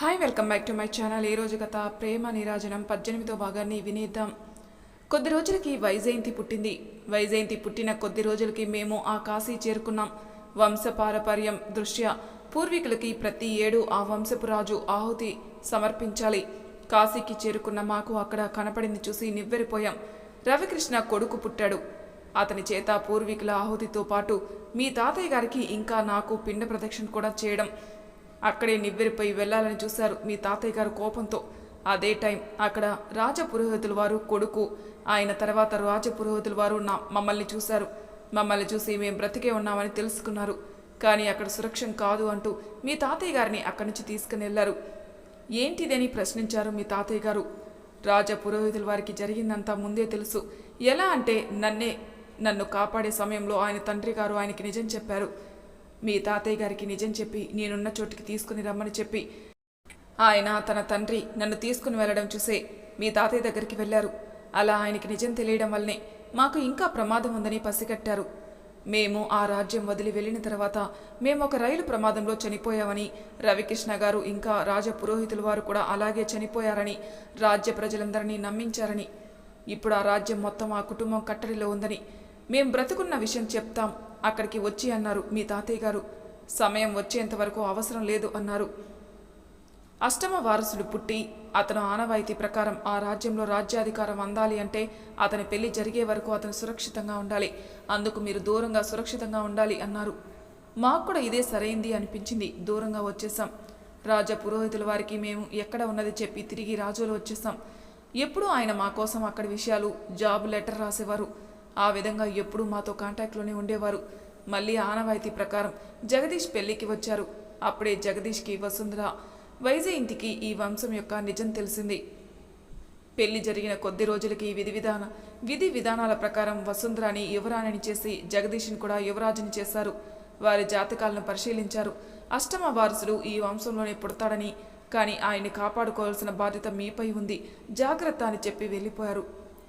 Hi welcome back to my channel ఈ రోజు కథ ప్రేమ నిరాజనం. పద్దెనిమిదో భాగాన్ని వినేద్దాం. కొద్ది రోజులకి వైజయంతి పుట్టింది. వైజయంతి పుట్టిన కొద్ది రోజులకి మేము ఆ కాశీ చేరుకున్నాం. వంశపారపర్యం దృష్ట్యా పూర్వీకులకి ప్రతి ఏడు ఆ వంశపు రాజు ఆహుతి సమర్పించాలి. కాశీకి చేరుకున్న మాకు అక్కడ కనపడింది చూసి నివ్వెరిపోయాం. రవికృష్ణ కొడుకు పుట్టాడు. అతని చేత పూర్వీకుల ఆహుతితో పాటు మీ తాతయ్య గారికి ఇంకా నాకు పిండ ప్రదక్షిణ కూడా చేయడం. అక్కడే నివ్వెరిపోయి వెళ్ళాలని చూశారు మీ తాతయ్య గారు కోపంతో. అదే టైం అక్కడ రాజపురోహితుల వారు కొడుకు ఆయన తర్వాత రాజపురోహితుల వారు నా మమ్మల్ని చూశారు. మమ్మల్ని చూసి మేము బ్రతికే ఉన్నామని తెలుసుకున్నారు. కానీ అక్కడ సురక్షం కాదు అంటూ మీ తాతయ్య గారిని అక్కడి నుంచి తీసుకుని వెళ్ళారు ఏంటిదని ప్రశ్నించారు మీ తాతయ్య గారు. రాజ పురోహితుల వారికి జరిగిందంతా ముందే తెలుసు. ఎలా అంటే నన్నే నన్ను కాపాడే సమయంలో ఆయన తండ్రి గారు ఆయనకి నిజం చెప్పారు. మీ తాతయ్య గారికి నిజం చెప్పి నేనున్న చోటికి తీసుకుని రమ్మని చెప్పి ఆయన తన తండ్రి నన్ను తీసుకుని వెళ్ళడం చూసే మీ తాతయ్య దగ్గరికి వెళ్ళారు. అలా ఆయనకి నిజం తెలియడం వల్లనే మాకు ఇంకా ప్రమాదం ఉందని పసిగట్టారు. మేము ఆ రాజ్యం వదిలి వెళ్ళిన తర్వాత మేము ఒక రైలు ప్రమాదంలో చనిపోయామని రవికృష్ణ గారు ఇంకా రాజ పురోహితుల వారు కూడా అలాగే చనిపోయారని రాజ్య ప్రజలందరినీ నమ్మించారని. ఇప్పుడు ఆ రాజ్యం మొత్తం ఆ కుటుంబం కట్టడిలో ఉందని మేం బ్రతుకున్న విషయం చెప్తాం. అక్కడికి వచ్చి అన్నారు. మీ తాతయ్య గారు సమయం వచ్చేంత వరకు అవసరం లేదు అన్నారు. అష్టమ వారసుడు పుట్టి అతను ఆనవాయితీ ప్రకారం ఆ రాజ్యంలో రాజ్యాధికారం అందాలి అంటే అతని పెళ్ళి జరిగే వరకు అతను సురక్షితంగా ఉండాలి. అందుకు మీరు దూరంగా సురక్షితంగా ఉండాలి అన్నారు. మాకు కూడా ఇదే సరైంది అనిపించింది. దూరంగా వచ్చేసాం రాజ పురోహితుల వారికి మేము ఎక్కడ ఉన్నది చెప్పి తిరిగి రాజులు వచ్చేసాం ఎప్పుడూ ఆయన మా కోసం అక్కడి విషయాలు జాబ్ లెటర్ రాసేవారు. ఆ విధంగా ఎప్పుడూ మాతో కాంటాక్ట్లోనే ఉండేవారు. మళ్ళీ ఆనవాయితీ ప్రకారం జగదీష్ పెళ్ళికి వచ్చారు. అప్పుడే జగదీష్కి వసుంధర వైజయంతికి ఈ వంశం యొక్క నిజం తెలిసింది. పెళ్ళి జరిగిన కొద్ది రోజులకి విధి విధాన విధి విధానాల ప్రకారం వసుంధరాని యువరాణిని చేసి జగదీష్ని కూడా యువరాజుని చేశారు. వారి జాతకాలను పరిశీలించారు. అష్టమ వారసుడు ఈ వంశంలోనే పుడతాడని కానీ ఆయన్ని కాపాడుకోవాల్సిన బాధ్యత మీపై ఉంది. జాగ్రత్త అని చెప్పి వెళ్ళిపోయారు.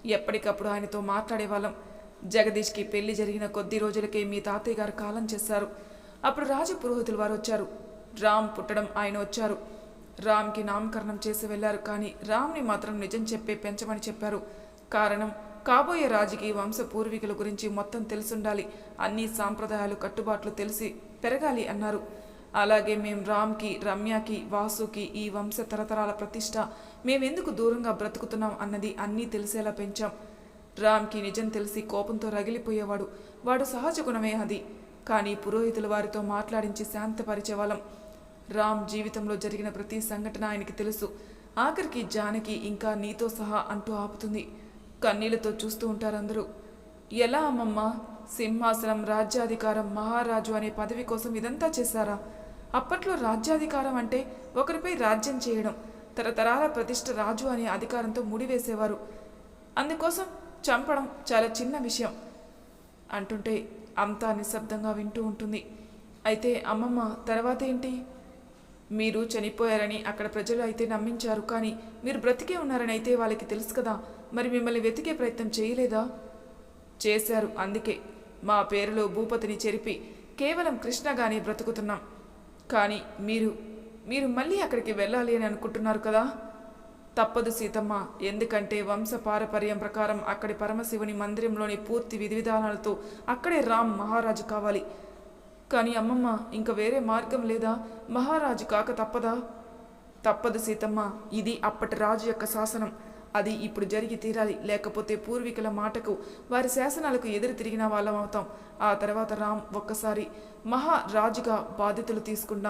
ఎప్పటికప్పుడు ఆయనతో మాట్లాడేవాళ్ళం. జగదీష్కి పెళ్ళి జరిగిన కొద్ది రోజులకే మీ తాతయ్య గారు కాలం చేశారు. అప్పుడు రాజపురోహితులు వారు వచ్చారు. రామ్ పుట్టడం ఆయన వచ్చారు. రామ్కి నామకరణం చేసి వెళ్ళారు కానీ రామ్ని మాత్రం నిజం చెప్పే పెంచమని చెప్పారు. కారణం కాబోయే రాజుకి వంశ పూర్వీకుల గురించి మొత్తం తెలుసుండాలి. అన్ని సాంప్రదాయాలు కట్టుబాట్లు తెలిసి పెరగాలి అన్నారు. అలాగే మేం రామ్కి రమ్యకి వాసుకి ఈ వంశ తరతరాల ప్రతిష్ట మేమెందుకు దూరంగా బ్రతుకుతున్నాం అన్నది అన్నీ తెలిసేలా పెంచాం. రామ్కి నిజం తెలిసి కోపంతో రగిలిపోయేవాడు. వాడు సహజ గుణమే అది. కానీ పురోహితుల వారితో మాట్లాడించి శాంతపరిచేవాళ్ళం. రామ్ జీవితంలో జరిగిన ప్రతి సంఘటన ఆయనకి తెలుసు. ఆఖరికి జానకి ఇంకా నీతో సహా అంటూ ఆపుతుంది. కన్నీళ్ళతో చూస్తూ ఉంటారందరూ ఎలా అమ్మమ్మ? సింహాసనం రాజ్యాధికారం మహారాజు అనే పదవి కోసం ఇదంతా చేశారా? అప్పట్లో రాజ్యాధికారం అంటే ఒకరిపై రాజ్యం చేయడం తరతరాల ప్రతిష్ట రాజు అనే అధికారంతో ముడివేసేవారు. అందుకోసం చంపడం చాలా చిన్న విషయం అంటుంటే అంతా నిశ్శబ్దంగా వింటూ ఉంటుంది. అయితే అమ్మమ్మ తర్వాత ఏంటి? మీరు చనిపోయారని అక్కడ ప్రజలు అయితే నమ్మించారు కానీ మీరు బ్రతికే ఉన్నారని అయితే వాళ్ళకి తెలుసు కదా. మరి మిమ్మల్ని వెతికే ప్రయత్నం చేయలేదా? చేశారు అందుకే. మా పేరులో భూపతిని చెరిపి కేవలం కృష్ణగానే బ్రతుకుతున్నాం. కానీ మీరు మీరు మళ్ళీ అక్కడికి వెళ్ళాలి అని అనుకుంటున్నారు కదా? తప్పదు సీతమ్మ. ఎందుకంటే వంశ పారపర్యం ప్రకారం అక్కడి పరమశివుని మందిరంలోని పూర్తి విధి విధానాలతో అక్కడే రామ్ మహారాజు కావాలి. కానీ అమ్మమ్మ ఇంక వేరే మార్గం లేదా? మహారాజు కాక తప్పదా? తప్పదు సీతమ్మ. ఇది అప్పటి రాజు యొక్క శాసనం. అది ఇప్పుడు జరిగి తీరాలి. లేకపోతే పూర్వీకుల మాటకు వారి శాసనాలకు ఎదురు తిరిగిన వాళ్ళం అవుతాం. ఆ తర్వాత రామ్ ఒక్కసారి మహారాజుగా బాధ్యతలు తీసుకున్న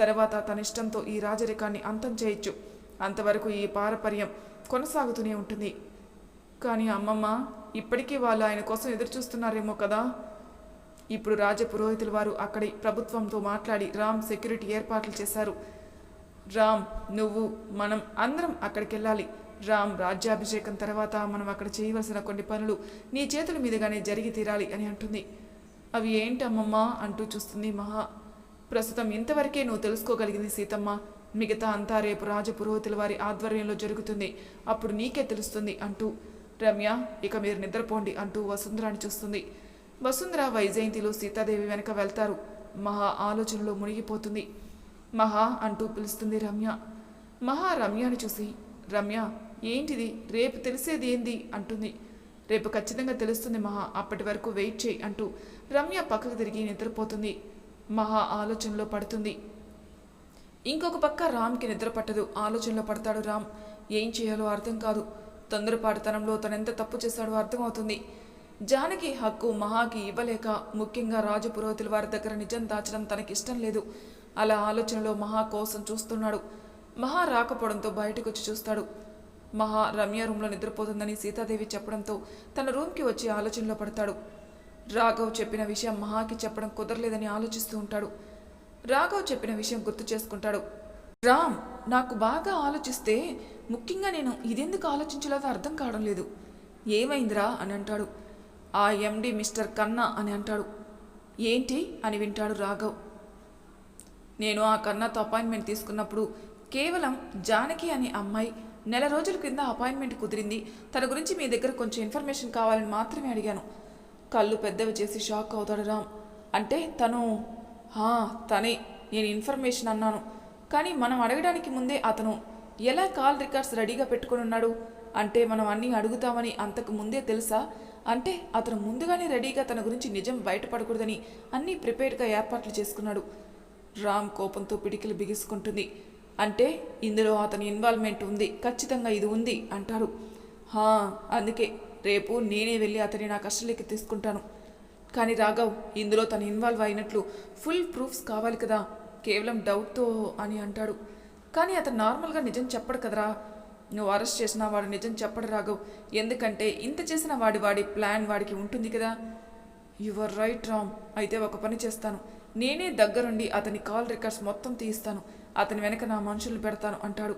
తర్వాత తన ఇష్టంతో ఈ రాజరికాన్ని అంతం చేయొచ్చు. అంతవరకు ఈ పారపర్యం కొనసాగుతూనే ఉంటుంది. కానీ అమ్మమ్మ ఇప్పటికీ వాళ్ళు ఆయన కోసం ఎదురుచూస్తున్నారేమో కదా? ఇప్పుడు రాజ పురోహితుల వారు అక్కడి ప్రభుత్వంతో మాట్లాడి రామ్ సెక్యూరిటీ ఏర్పాట్లు చేశారు. రామ్ నువ్వు మనం అందరం అక్కడికి వెళ్ళాలి రామ్ రాజ్యాభిషేకం తర్వాత మనం అక్కడ చేయవలసిన కొన్ని పనులు నీ చేతుల మీదుగానే జరిగి తీరాలి అని అంటుంది. అవి ఏంటమ్మమ్మ అంటూ చూస్తుంది మహా. ప్రస్తుతం ఇంతవరకే నువ్వు తెలుసుకోగలిగింది సీతమ్మ. మిగతా అంతా రేపు రాజపురోహితుల వారి ఆధ్వర్యంలో జరుగుతుంది. అప్పుడు నీకే తెలుస్తుంది అంటూ రమ్య ఇక మీరు నిద్రపోండి అంటూ వసుంధరాని చూస్తుంది. వసుంధర వైజయంతిలో సీతాదేవి వెనక వెళ్తారు. మహా ఆలోచనలో మునిగిపోతుంది. మహా అంటూ పిలుస్తుంది రమ్య. మహా రమ్యని చూసి రమ్య ఏంటిది? రేపు తెలిసేది ఏంది? అంటుంది. రేపు ఖచ్చితంగా తెలుస్తుంది మహా అప్పటి వరకు వెయిట్ చేయి అంటూ రమ్య పక్కకు తిరిగి నిద్రపోతుంది. మహా ఆలోచనలో పడుతుంది. ఇంకొక పక్క రామ్కి నిద్ర పట్టదు. ఆలోచనలో పడతాడు రామ్. ఏం చేయాలో అర్థం కాదు. తొందరపాటుతనంలో తనెంత తప్పు చేశాడో అర్థమవుతుంది. జానకి హక్కు మహాకి ఇవ్వలేక ముఖ్యంగా రాజు పురోహితుల వారి దగ్గర నిజం దాచడం తనకిష్టం లేదు. అలా ఆలోచనలో మహా కోసం చూస్తున్నాడు. మహా రాకపోవడంతో బయటకు వచ్చి చూస్తాడు. మహా రమ్య రూమ్లో నిద్రపోతుందని సీతాదేవి చెప్పడంతో తన రూమ్కి వచ్చి ఆలోచనలో పడతాడు. రాఘవ్ చెప్పిన విషయం మహాకి చెప్పడం కుదరలేదని ఆలోచిస్తూ ఉంటాడు. రాఘవ్ చెప్పిన విషయం గుర్తు చేసుకుంటాడు. రామ్ నాకు బాగా ఆలోచిస్తే ముఖ్యంగా నేను ఇదెందుకు ఆలోచించలేదో అర్థం కావడం లేదు. ఏమైందిరా అని అంటాడు. ఆ ఎండి మిస్టర్ కన్నా అని అంటాడు. ఏంటి అని వింటాడు రాఘవ్. నేను ఆ కన్నాతో అపాయింట్మెంట్ తీసుకున్నప్పుడు కేవలం జానకి అనే అమ్మాయి నెల రోజుల క్రింద అపాయింట్మెంట్ కుదిరింది. తన గురించి మీ దగ్గర కొంచెం ఇన్ఫర్మేషన్ కావాలని మాత్రమే అడిగాను. కళ్ళు పెద్దవి చేసి షాక్ అవుతాడు రామ్. అంటే తను తనే నేను ఇన్ఫర్మేషన్ అన్నాను. కానీ మనం అడగడానికి ముందే అతను ఎలా కాల్ రికార్డ్స్ రెడీగా పెట్టుకొని ఉన్నాడు? అంటే మనం అన్నీ అడుగుతామని అంతకు ముందే తెలుసా? అంటే అతను ముందుగానే రెడీగా తన గురించి నిజం బయటపడకూడదని అన్నీ ప్రిపేర్డ్గా ఏర్పాట్లు చేసుకున్నాడు. రామ్ కోపంతో పిడికిలు బిగుసుకుంటుంది. అంటే ఇందులో అతని ఇన్వాల్వ్మెంట్ ఉంది. ఖచ్చితంగా ఇది ఉంది అంటాడు. హా అందుకే రేపు నేనే వెళ్ళి అతని నా కష్టలేకి తీసుకుంటాను. కానీ రాఘవ్ ఇందులో తను ఇన్వాల్వ్ అయినట్లు ఫుల్ ప్రూఫ్స్ కావాలి కదా కేవలం డౌట్తో అని అంటాడు. కానీ అతను నార్మల్గా నిజం చెప్పడు కదరా. నువ్వు అరెస్ట్ చేసిన వాడు నిజం చెప్పడు రాఘవ్. ఎందుకంటే ఇంత చేసిన వాడి వాడి ప్లాన్ వాడికి ఉంటుంది కదా. యువర్ రైట్ రామ్ అయితే ఒక పని చేస్తాను. నేనే దగ్గరుండి అతని కాల్ రికార్డ్స్ మొత్తం తీస్తాను అతని వెనక నా మనుషులు పెడతాను అంటాడు.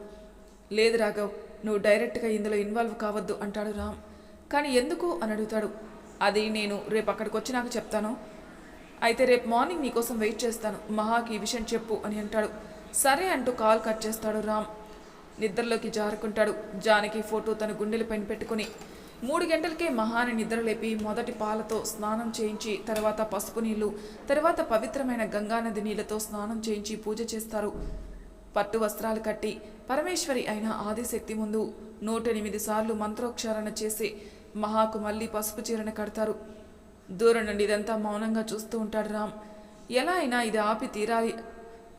లేదు రాఘవ్ నువ్వు డైరెక్ట్గా ఇందులో ఇన్వాల్వ్ కావద్దు అంటాడు రామ్. కానీ ఎందుకు? అని అడుగుతాడు. అది నేను రేపు అక్కడికి వచ్చి నాకు చెప్తాను. అయితే రేపు మార్నింగ్ నీకోసం వెయిట్ చేస్తాను. మహాకి ఈ విషయం చెప్పు అని అంటాడు. సరే అంటూ కాల్ కట్ చేస్తాడు రామ్. నిద్రలోకి జారుకుంటాడు. జానకి ఫోటో తన గుండెలపైన పెట్టుకుని మూడు గంటలకే మహాని నిద్ర లేపి మొదటి పాలతో స్నానం చేయించి తర్వాత పసుపు నీళ్ళు తర్వాత పవిత్రమైన గంగానది నీళ్ళతో స్నానం చేయించి పూజ చేస్తారు. పట్టు వస్త్రాలు కట్టి పరమేశ్వరి అయిన ఆదిశక్తి ముందు నూట ఎనిమిది సార్లు మంత్రోక్షారణ చేసి మహాకు మళ్ళీ పసుపు చీరను కడతారు. దూరం నుండి ఇదంతా మౌనంగా చూస్తూ ఉంటాడు రామ్. ఎలా అయినా ఇది ఆపి తీరాలి.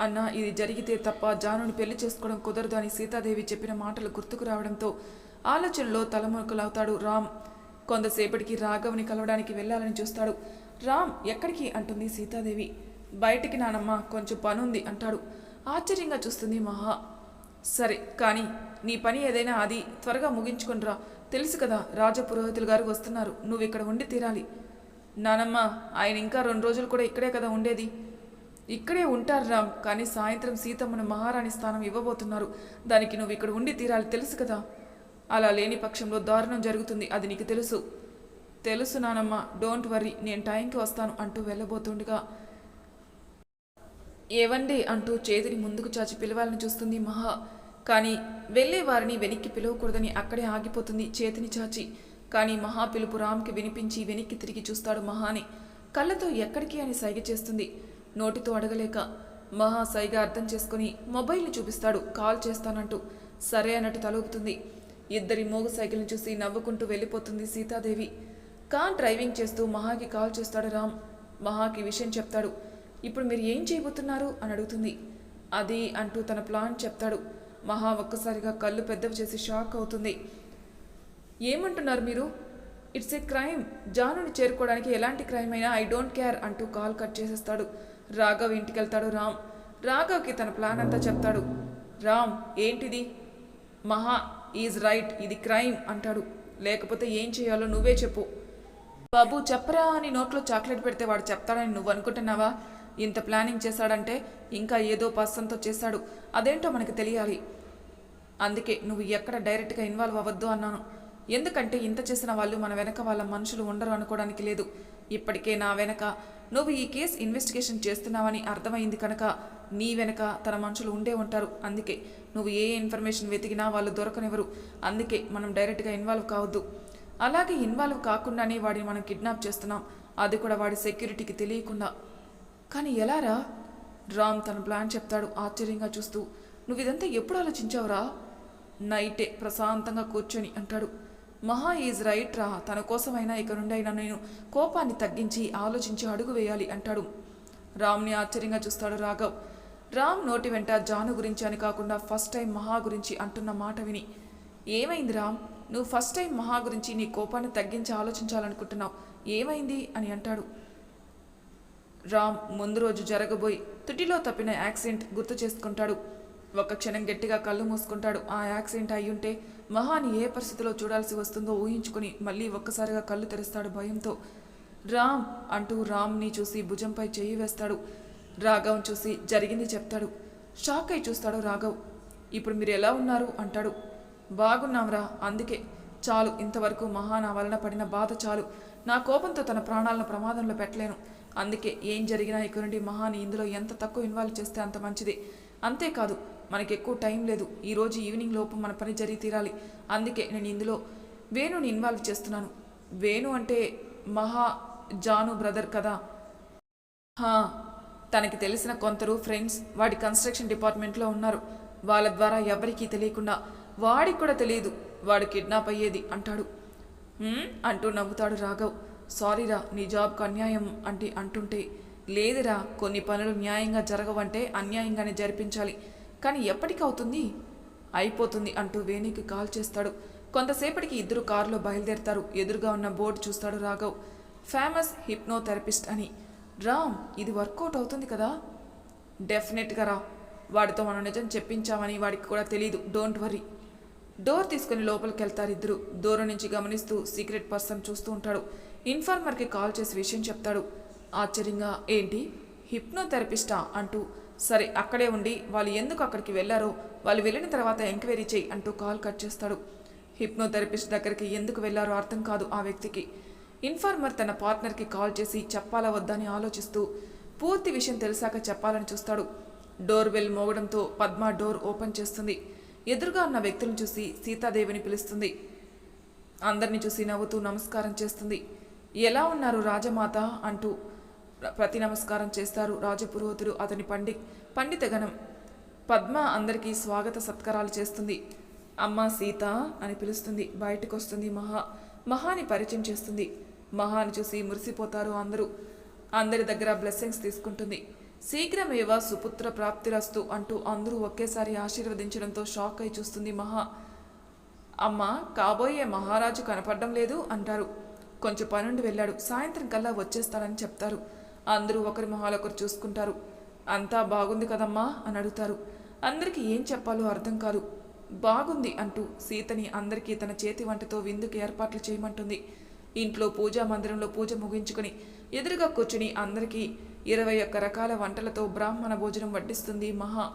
అన్న ఇది జరిగితే తప్ప జానుని పెళ్ళి చేసుకోవడం కుదరదు అని సీతాదేవి చెప్పిన మాటలు గుర్తుకు రావడంతో ఆలోచనలో తలమునకలవుతాడు రామ్. కొంతసేపటికి రాఘవ్ని కలవడానికి వెళ్ళాలని చూస్తాడు. రామ్ ఎక్కడికి అంటుంది సీతాదేవి. బయటికి నానమ్మ కొంచెం పనుంది అంటాడు. ఆశ్చర్యంగా చూస్తుంది మహా. సరే కానీ నీ పని ఏదైనా అది త్వరగా ముగించుకునిరా. తెలుసు కదా రాజపురోహితులు గారు వస్తున్నారు. నువ్వు ఇక్కడ ఉండి తీరాలి. నానమ్మ ఆయన ఇంకా రెండు రోజులు కూడా ఇక్కడే కదా ఉండేది. ఇక్కడే ఉంటారు రామ్ కానీ సాయంత్రం సీతమ్మను మహారాణి స్థానం ఇవ్వబోతున్నారు. దానికి నువ్వు ఇక్కడ ఉండి తీరాలి తెలుసు కదా. అలా లేని పక్షంలో దారుణం జరుగుతుంది అది నీకు తెలుసు. తెలుసు నానమ్మ డోంట్ వర్రీ నేను టైంకి వస్తాను అంటూ వెళ్ళబోతుండగా. ఏవండి అంటూ చేతిని ముందుకు చాచి పిలవాలని చూస్తుంది మహా. కానీ వెళ్ళే వారిని వెనక్కి పిలవకూడదని అక్కడే ఆగిపోతుంది చేతిని చాచి. కానీ మహా పిలుపు రామ్కి వినిపించి వెనక్కి తిరిగి చూస్తాడు మహాని. కళ్ళతో ఎక్కడికి అని సైగ చేస్తుంది. నోటితో అడగలేక మహా సైగ అర్థం చేసుకుని మొబైల్ని చూపిస్తాడు. కాల్ చేస్తానంటూ సరే అన్నట్టు తలూపుతుంది. ఇద్దరి మోగు సైకిల్ని చూసి నవ్వుకుంటూ వెళ్ళిపోతుంది సీతాదేవి. కార్ డ్రైవింగ్ చేస్తూ మహాకి కాల్ చేస్తాడు రామ్. మహాకి విషయం చెప్తాడు. ఇప్పుడు మీరు ఏం చేయబోతున్నారు? అని అడుగుతుంది. అది అంటూ తన ప్లాన్ చెప్తాడు. మహా ఒక్కసారిగా కళ్ళు పెద్దవి చేసి షాక్ అవుతుంది. ఏమంటున్నారు మీరు? It's a crime. జానుని చేరుకోవడానికి ఎలాంటి క్రైమ్ అయినా ఐ డోంట్ కేర్ అంటూ కాల్ కట్ చేసేస్తాడు. రాఘవ్ ఇంటికి వెళ్తాడు రామ్. రాఘవ్కి తన ప్లాన్ అంతా చెప్తాడు. రామ్ ఏంటిది? మహా ఈజ్ రైట్ ఇది క్రైమ్ అంటాడు. లేకపోతే ఏం చేయాలో నువ్వే చెప్పు. బాబు చెప్పరా అని నోట్లో చాక్లెట్ పెడితే వాడు చెప్తాడని నువ్వు అనుకుంటున్నావా ఇంత ప్లానింగ్ చేశాడంటే ఇంకా ఏదో పర్సన్తో చేశాడు. అదేంటో మనకి తెలియాలి. అందుకే నువ్వు ఎక్కడ డైరెక్ట్గా ఇన్వాల్వ్ అవ్వద్దు అన్నాను. ఎందుకంటే ఇంత చేసిన వాళ్ళు మన వెనక వాళ్ళ మనుషులు ఉండరు అనుకోవడానికి లేదు. ఇప్పటికే నా వెనక. నువ్వు ఈ కేసు ఇన్వెస్టిగేషన్ చేస్తున్నావని అర్థమైంది కనుక నీ వెనక తన మనుషులు ఉండే ఉంటారు. అందుకే నువ్వు ఏ ఇన్ఫర్మేషన్ వెతికినా వాళ్ళు దొరకనివ్వరు. అందుకే మనం డైరెక్ట్గా ఇన్వాల్వ్ కావద్దు. అలాగే ఇన్వాల్వ్ కాకుండానే వాడిని మనం కిడ్నాప్ చేస్తున్నాం. అది కూడా వాడి సెక్యూరిటీకి తెలియకుండా. కానీ ఎలారా? రామ్ తన ప్లాన్ చెప్తాడు ఆశ్చర్యంగా చూస్తూ. నువ్వు ఇదంతా ఎప్పుడు ఆలోచించావురా? నైటే ప్రశాంతంగా కూర్చొని అంటాడు. మహా ఈజ్ రైట్ రా తన కోసమైనా ఇక నుండైనా నేను కోపాన్ని తగ్గించి ఆలోచించి అడుగు వేయాలి అంటాడు. రామ్ని ఆశ్చర్యంగా చూస్తాడు రాఘవ్. రామ్ నోటి వెంట జాను గురించి అని కాకుండా ఫస్ట్ టైం మహా గురించి అంటున్న మాట విని. ఏమైంది రామ్? నువ్వు ఫస్ట్ టైం మహా గురించి నీ కోపాన్ని తగ్గించి ఆలోచించాలనుకుంటున్నావు. ఏమైంది? అని అంటాడు. రామ్ ముందు రోజు జరగబోయి తుటిలో తప్పిన యాక్సిడెంట్ గుర్తు చేసుకుంటాడు. ఒక క్షణం గట్టిగా కళ్ళు మూసుకుంటాడు. ఆ యాక్సిడెంట్ అయ్యుంటే మహాని ఏ పరిస్థితిలో చూడాల్సి వస్తుందో ఊహించుకుని మళ్ళీ ఒక్కసారిగా కళ్ళు తెరుస్తాడు భయంతో. రామ్ అంటూ రామ్ని చూసి భుజంపై చెయ్యి వేస్తాడు. రాఘవ్ చూసి జరిగింది చెప్తాడు. షాక్ అయి చూస్తాడు రాఘవ్. ఇప్పుడు మీరు ఎలా ఉన్నారు? అంటాడు. బాగున్నాంరా అందుకే. చాలు ఇంతవరకు మహా నా వలన పడిన బాధ చాలు. నా కోపంతో తన ప్రాణాలను ప్రమాదంలో పెట్టలేను. అందుకే ఏం జరిగినా ఇక్కడ నుండి మహాని ఇందులో ఎంత తక్కువ ఇన్వాల్వ్ చేస్తే అంత మంచిది. అంతేకాదు మనకి ఎక్కువ టైం లేదు. ఈరోజు ఈవినింగ్ లోపు మన పని జరిగి తీరాలి. అందుకే నేను ఇందులో వేణుని ఇన్వాల్వ్ చేస్తున్నాను. వేణు అంటే మహా జాను బ్రదర్ కదా. హా తనకి తెలిసిన కొందరు ఫ్రెండ్స్ వాడి కన్స్ట్రక్షన్ డిపార్ట్మెంట్లో ఉన్నారు. వాళ్ళ ద్వారా ఎవరికీ తెలియకుండా వాడికి కూడా తెలియదు. వాడు కిడ్నాప్ అయ్యేది అంటాడు. అంటూ నవ్వుతాడు రాఘవ్. సారీరా నీ జాబ్కు అన్యాయం అంటే అంటుంటే లేదురా కొన్ని పనులు న్యాయంగా జరగవంటే అన్యాయంగానే జరిపించాలి. కానీ ఎప్పటికవుతుంది? అయిపోతుంది అంటూ వేణికి కాల్ చేస్తాడు. కొంతసేపటికి ఇద్దరు కారులో బయలుదేరతారు. ఎదురుగా ఉన్న బోర్డు చూస్తాడు రాఘవ్. ఫేమస్ హిప్నోథెరపిస్ట్ అని. రామ్ ఇది వర్కౌట్ అవుతుంది కదా? డెఫినెట్గా రా. వాడితో మనం నిజం చెప్పించామని వాడికి కూడా తెలియదు డోంట్ వరీ. డోర్ తీసుకుని లోపలికి వెళ్తారు ఇద్దరు. దూరం నుంచి గమనిస్తూ సీక్రెట్ పర్సన్ చూస్తూ ఉంటాడు. ఇన్ఫార్మర్కి కాల్ చేసి విషయం చెప్తాడు. ఆశ్చర్యంగా ఏంటి? హిప్నోథెరపిస్టా? అంటూ సరే అక్కడే ఉండి వాళ్ళు ఎందుకు అక్కడికి వెళ్ళారో వాళ్ళు వెళ్ళిన తర్వాత ఎంక్వైరీ చేయి అంటూ కాల్ కట్ చేస్తాడు. హిప్నోథెరపిస్ట్ దగ్గరికి ఎందుకు వెళ్ళారో అర్థం కాదు ఆ వ్యక్తికి. ఇన్ఫార్మర్ తన పార్ట్నర్కి కాల్ చేసి చెప్పాలా వద్దని ఆలోచిస్తూ పూర్తి విషయం తెలిసాక చెప్పాలని చూస్తాడు. డోర్ బెల్ మోగడంతో పద్మ డోర్ ఓపెన్ చేస్తుంది. ఎదురుగా ఉన్న వ్యక్తులను చూసి సీతాదేవిని పిలుస్తుంది. అందరిని చూసి నవ్వుతూ నమస్కారం చేస్తుంది. ఎలా ఉన్నారు రాజమాత అంటూ ప్రతి నమస్కారం చేస్తారు రాజపురోహితుడు అతని పండి పండితగణం పద్మ అందరికీ స్వాగత సత్కారాలు చేస్తుంది. అమ్మ సీత అని పిలుస్తుంది. బయటకు వస్తుంది మహా మహాని పరిచయం చేస్తుంది. మహాని చూసి మురిసిపోతారు అందరూ. అందరి దగ్గర బ్లెస్సింగ్స్ తీసుకుంటుంది. శీఘ్రమేవ సుపుత్ర ప్రాప్తిరస్తు అంటూ అందరూ ఒకేసారి ఆశీర్వదించడంతో షాక్ అయి చూస్తుంది మహా. అమ్మ కాబోయే మహారాజు కనపడడం లేదు అంటారు. కొంచెం పనుండి వెళ్ళాడు. సాయంత్రం కల్లా వచ్చేస్తాడని చెప్తారు. అందరూ ఒకరి మొహాలొకరు చూసుకుంటారు. అంతా బాగుంది కదమ్మా అని అడుగుతారు. అందరికీ ఏం చెప్పాలో అర్థం కాదు. బాగుంది అంటూ సీతని అందరికీ తన చేతి వంటతో విందుకు ఏర్పాట్లు చేయమంటుంది. ఇంట్లో పూజా మందిరంలో పూజ ముగించుకుని ఎదురుగా కూర్చుని అందరికీ ఇరవై ఒక్క రకాల వంటలతో బ్రాహ్మణ భోజనం వడ్డిస్తుంది మహా.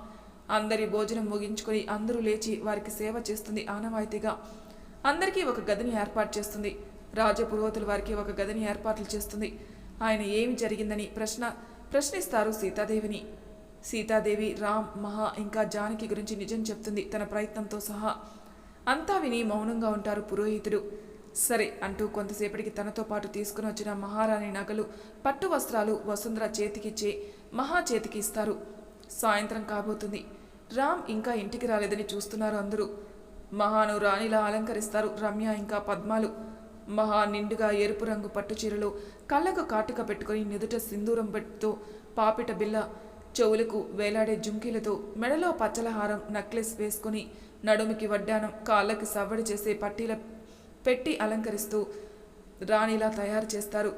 అందరి భోజనం ముగించుకొని అందరూ లేచి వారికి సేవ చేస్తుంది ఆనవాయితీగా. అందరికీ ఒక గదిని ఏర్పాటు చేస్తుంది. రాజపురోహితులు వారికి ఒక గదిని ఏర్పాట్లు చేస్తుంది. ఆయన ఏమి జరిగిందని ప్రశ్న ప్రశ్నిస్తారు సీతాదేవిని. సీతాదేవి రామ్ మహా ఇంకా జానకి గురించి నిజం చెప్తుంది తన ప్రయత్నంతో సహా. అంతా విని మౌనంగా ఉంటారు పురోహితుడు. సరే అంటూ కొంతసేపటికి తనతో పాటు తీసుకుని వచ్చిన మహారాణి నగలు పట్టు వస్త్రాలు వసుంధర చేతికిచ్చే మహా చేతికి ఇస్తారు. సాయంత్రం కాబోతుంది. రామ్ ఇంకా ఇంటికి రాలేదని చూస్తున్నారు అందరూ. మహాను రాణిలా అలంకరిస్తారు రమ్య ఇంకా పద్మాలు. మహా నిండుగా ఎరుపు రంగు పట్టు చీరలో కళ్ళకు కాటుక పెట్టుకొని నుదుట సింధూరం పెట్టుతో పాపిట బిల్ల చెవులకు వేలాడే జుంకీలతో మెడలో పచ్చలహారం నెక్లెస్ వేసుకొని నడుముకి వడ్డానం కాళ్ళకి సవ్వడి చేసే పట్టీల పెట్టి అలంకరిస్తూ రాణిలా తయారు చేస్తారు.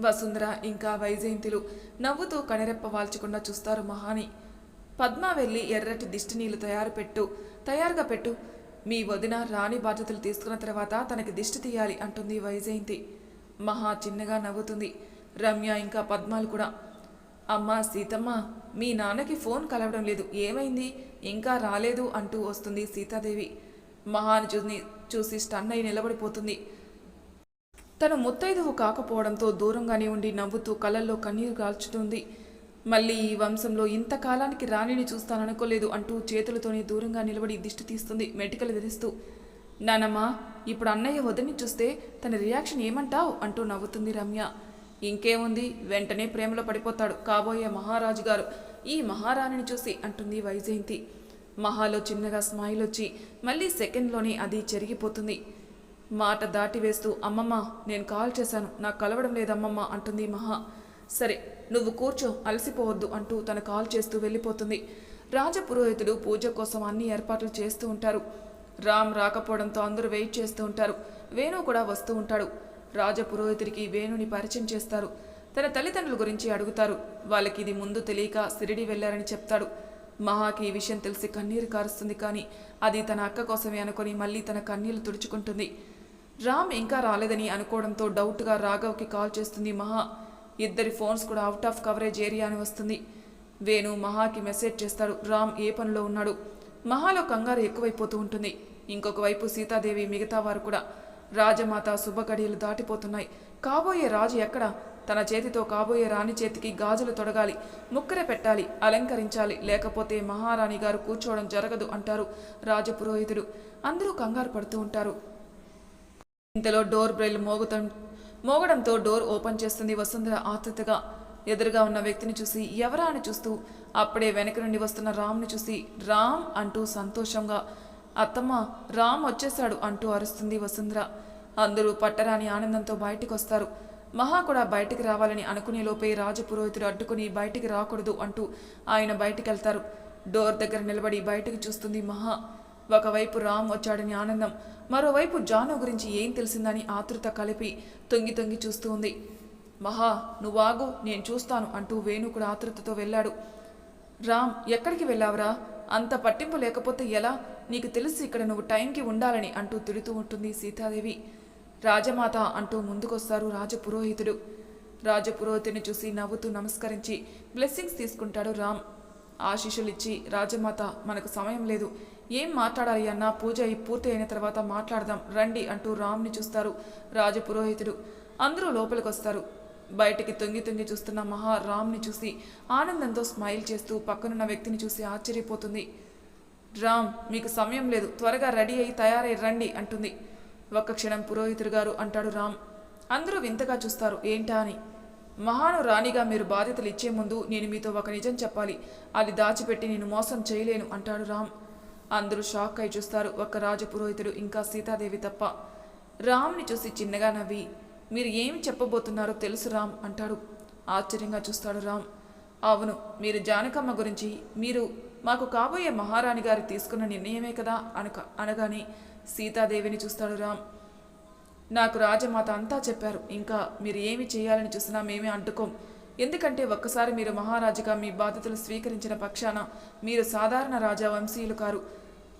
వసుంధర ఇంకా వైజయంతిలు నవ్వుతూ కనిరెప్ప వాల్చకుండా చూస్తారు మహాని. పద్మ వెళ్ళి ఎర్రటి దిష్టి నీళ్ళు తయారు పెట్టు తయారుగా పెట్టు మీ వదిన రాణి బాధ్యతలు తీసుకున్న తర్వాత తనకి దిష్టి తీయాలి అంటుంది వైజయంతి. మహా చిన్నగా నవ్వుతుంది. రమ్య ఇంకా పద్మాలు కూడా. అమ్మా సీతమ్మ మీ నాన్నకి ఫోన్ కలవడం లేదు. ఏమైంది? ఇంకా రాలేదు అంటూ వస్తుంది సీతాదేవి. మహాను చూసి చూసి స్టన్ అయి నిలబడిపోతుంది. తను ముత్తైదువు కాకపోవడంతో దూరంగానే ఉండి నవ్వుతూ కళ్ళల్లో కన్నీరు కాల్చుతుంది మళ్ళీ ఈ వంశంలో ఇంతకాలానికి రాణిని చూస్తాననుకోలేదు అంటూ చేతులతోనే దూరంగా నిలబడి దిష్టి తీస్తుంది మెటికలు విధిస్తూ నానమ్మా ఇప్పుడు అన్నయ్య వదిని చూస్తే తన రియాక్షన్ ఏమంటావు? అంటూ నవ్వుతుంది రమ్య. ఇంకేముంది? వెంటనే ప్రేమలో పడిపోతాడు కాబోయే మహారాజు గారు ఈ మహారాణిని చూసి అంటుంది వైజయంతి. మహాలో చిన్నగా స్మైల్ వచ్చి మళ్ళీ సెకండ్లోనే అది చెరిగిపోతుంది. మాట దాటివేస్తూ అమ్మమ్మ నేను కాల్ చేశాను నాకు కలవడం లేదమ్మమ్మ అంటుంది మహా. సరే నువ్వు కూర్చో అలసిపోవద్దు అంటూ తన కాల్ చేస్తూ వెళ్ళిపోతుంది. రాజపురోహితుడు పూజ కోసం అన్ని ఏర్పాట్లు చేస్తూ ఉంటారు. రామ్ రాకపోవడంతో అందరూ వెయిట్ చేస్తూ ఉంటారు. వేణు కూడా వస్తూ ఉంటాడు. రాజపురోహితుడికి వేణుని పరిచయం చేస్తారు. తన తల్లిదండ్రుల గురించి అడుగుతారు. వాళ్ళకి ఇది ముందు తెలియక సిరిడి వెళ్ళారని చెప్తాడు. మహాకి ఈ విషయం తెలిసి కన్నీరు కారుస్తుంది కానీ అది తన అక్క కోసమే అనుకొని మళ్ళీ తన కన్నీళ్ళు తుడుచుకుంటుంది. రామ్ ఇంకా రాలేదని అనుకోవడంతో డౌట్గా రాఘవ్కి కాల్ చేస్తుంది మహా. ఇద్దరి ఫోన్స్ కూడా అవుట్ ఆఫ్ కవరేజ్ ఏరియా అని వస్తుంది. వేణు మహాకి మెసేజ్ చేస్తాడు. రామ్ ఏ పనిలో ఉన్నాడు? మహాలో కంగారు ఎక్కువైపోతూ ఉంటుంది. ఇంకొక వైపు సీతాదేవి మిగతా వారు కూడా. రాజమాత శుభగడియలు దాటిపోతున్నాయి. కాబోయే రాజు ఎక్కడ? తన చేతితో కాబోయే రాణి చేతికి గాజులు తొడగాలి ముక్కర పెట్టాలి అలంకరించాలి. లేకపోతే మహారాణి గారు కూర్చోవడం జరగదు అంటారు రాజపురోహితుడు అందరూ కంగారు పడుతూ ఉంటారు. ఇంతలో డోర్ బ్రెల్ మోగుతం మోగడంతో డోర్ ఓపెన్ చేస్తుంది వసుంధర ఆతృతగా ఎదురుగా ఉన్న వ్యక్తిని చూసి ఎవరా అని చూస్తూ అప్పుడే వెనక నుండి వస్తున్న రామ్ని చూసి రామ్ అంటూ సంతోషంగా అత్తమ్మ రామ్ వచ్చేశాడు అంటూ అరుస్తుంది వసుంధర. అందరూ పట్టరాని ఆనందంతో బయటికి వస్తారు మహా కూడా బయటికి రావాలని అనుకునే లోపే రాజపురోహితుడు అడ్డుకుని బయటికి రాకూడదు అంటూ ఆయన బయటికి వెళ్తారు డోర్ దగ్గర నిలబడి బయటికి చూస్తుంది మహా. ఒకవైపు రామ్ వచ్చాడని ఆనందం మరోవైపు జాను గురించి ఏం తెలిసిందని ఆతృత కలిపి తొంగి తొంగి చూస్తూ ఉంది. మహా నువ్వాగు నేను చూస్తాను అంటూ వేణు కూడా ఆతృతతో వెళ్ళాడు. రామ్ ఎక్కడికి వెళ్ళావురా? అంత పట్టింపు లేకపోతే ఎలా? నీకు తెలిసి ఇక్కడ నువ్వు టైంకి ఉండాలని అంటూ తిడుతూ ఉంటుంది సీతాదేవి. రాజమాత అంటూ ముందుకొస్తారు రాజపురోహితుడు రాజపురోహితుని చూసి నవ్వుతూ నమస్కరించి బ్లెస్సింగ్స్ తీసుకుంటాడు రామ్. ఆశీషులిచ్చి రాజమాత మనకు సమయం లేదు. ఏం మాట్లాడాలి అన్నా? పూజ పూర్తి అయిన తర్వాత మాట్లాడదాం. రండి అంటూ రామ్ని చూస్తారు. రాజపురోహితుడు అందరూ లోపలికి వస్తారు బయటికి తొంగి తొంగి చూస్తున్న మహా రామ్ని చూసి ఆనందంతో స్మైల్ చేస్తూ పక్కనున్న వ్యక్తిని చూసి ఆశ్చర్యపోతుంది. రామ్ మీకు సమయం లేదు. త్వరగా రెడీ అయి తయారై రండి అంటుంది. ఒక్క క్షణం పురోహితుడు గారు అంటాడు రామ్. అందరూ వింతగా చూస్తారు. ఏంటా అని. మహాను రాణిగా మీరు బాధ్యతలు ఇచ్చే ముందు నేను మీతో ఒక నిజం చెప్పాలి. అది దాచిపెట్టి నేను మోసం చేయలేను అంటాడు రామ్. అందరూ షాక్ అయి చూస్తారు. ఒక్క రాజపురోహితుడు ఇంకా సీతాదేవి తప్ప. రామ్ని చూసి చిన్నగా నవ్వి మీరు ఏమి చెప్పబోతున్నారో తెలుసు రామ్ అంటాడు. ఆశ్చర్యంగా చూస్తాడు రామ్. అవును మీరు జానకమ్మ గురించి మీరు మాకు కాబోయే మహారాణి గారు తీసుకున్న నిర్ణయమే కదా అనక అనగానే సీతాదేవిని చూస్తాడు రామ్. నాకు రాజమాత అంతా చెప్పారు. ఇంకా మీరు ఏమి చేయాలని చూసినా మేమే అడ్డుకోం ఎందుకంటే ఒక్కసారి మీరు మహారాజుగా మీ బాధ్యతలు స్వీకరించిన పక్షాన మీరు సాధారణ రాజా వంశీయులు కారు.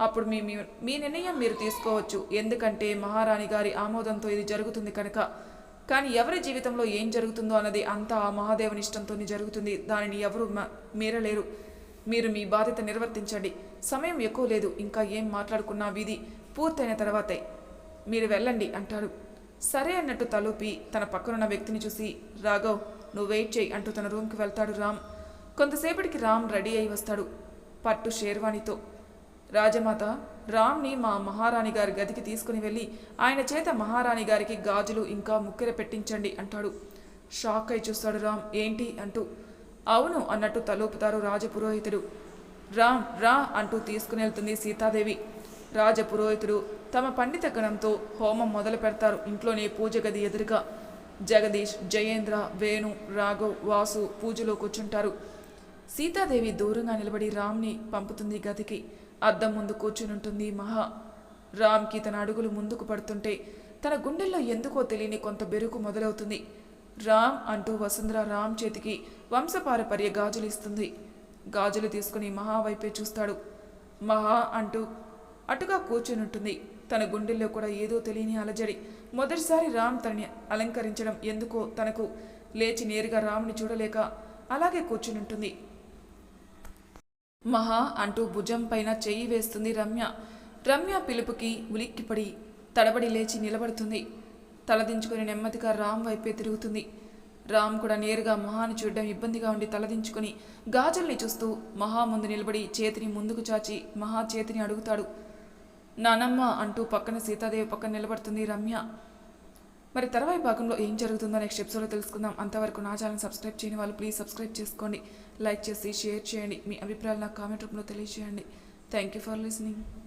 అప్పుడు మీ మీ- మీ నిర్ణయం మీరు తీసుకోవచ్చు. ఎందుకంటే మహారాణి గారి ఆమోదంతో ఇది జరుగుతుంది కనుక. కానీ ఎవరి జీవితంలో ఏం జరుగుతుందో అన్నది అంతా ఆ మహాదేవుని ఇష్టంతోనే జరుగుతుంది. దానిని ఎవరు మ- మీరలేరు. మీరు మీ బాధ్యత నిర్వర్తించండి. సమయం ఎక్కువ లేదు. ఇంకా ఏం మాట్లాడుకున్నా విధి పూర్తయిన తర్వాతే. మీరు వెళ్ళండి అంటాడు సరే అన్నట్టు తలూపి తన పక్కనున్న వ్యక్తిని చూసి రాఘవ్ నువ్వు వెయిట్ చేయి అంటూ తన రూమ్కి వెళ్తాడు రామ్. కొంతసేపటికి రామ్ రెడీ అయి వస్తాడు. పట్టు షేర్వాణితో. రాజమాత రామ్ని మా మహారాణి గారి గదికి తీసుకుని వెళ్ళి ఆయన చేత మహారాణి గారికి గాజులు ఇంకా ముక్కెర పెట్టించండి అంటాడు. షాక్ అయి చూస్తాడు రామ్. ఏంటి అంటూ. అవును అన్నట్టు తలూపుతారు రాజపురోహితుడు. రామ్ రా అంటూ తీసుకుని వెళ్తుంది సీతాదేవి. రాజపురోహితుడు తమ పండిత గణంతో హోమం మొదలు పెడతారు ఇంట్లోనే పూజ గది ఎదురుగా. జగదీష్ జయేంద్ర వేణు రాఘవ్ వాసు పూజలో కూర్చుంటారు. సీతాదేవి దూరంగా నిలబడి రామ్ని పంపుతుంది గదికి అద్దం ముందు కూర్చునుంటుంది మహా. రామ్కి తన అడుగులు ముందుకు పడుతుంటే తన గుండెల్లో ఎందుకో తెలియని కొంత బెరుకు మొదలవుతుంది. రామ్ అంటూ వసుంధర రామ్ చేతికి వంశపారపర్య గాజులు ఇస్తుంది. గాజులు తీసుకుని మహా వైపే చూస్తాడు. మహా అంటూ అటుగా కూర్చునుంటుంది. తన గుండెల్లో కూడా ఏదో తెలియని అలజడి. మొదటిసారి రామ్ తనని అలంకరించడం ఎందుకో తనకు లేచి నేరుగా రామ్ని చూడలేక అలాగే కూర్చునుంటుంది. మహా అంటూ భుజం పైన చెయ్యి వేస్తుంది రమ్య. రమ్య పిలుపుకి ఉలిక్కిపడి తడబడి లేచి నిలబడుతుంది. తలదించుకుని నెమ్మదిగా రామ్ వైపే తిరుగుతుంది. రామ్ కూడా నేరుగా మహాని చూడడం ఇబ్బందిగా ఉండి తలదించుకుని గాజల్ని చూస్తూ మహా ముందు నిలబడి చేతిని ముందుకు చాచి మహా చేతిని అడుగుతాడు. నానమ్మ అంటూ పక్కన సీతాదేవి పక్కన నిలబడుతుంది రమ్య. మరి తర్వాయి భాగంలో ఏం జరుగుతుందో నెక్స్ట్ ఎపిసోడ్లో తెలుసుకుందాం. అంతవరకు నా ఛానల్ సబ్స్క్రైబ్ చేయని వాళ్ళు ప్లీజ్ సబ్స్క్రైబ్ చేసుకోండి. లైక్ చేసి షేర్ చేయండి. మీ అభిప్రాయాలు నాకు కామెంట్ రూపంలో తెలియజేయండి. Thank you for listening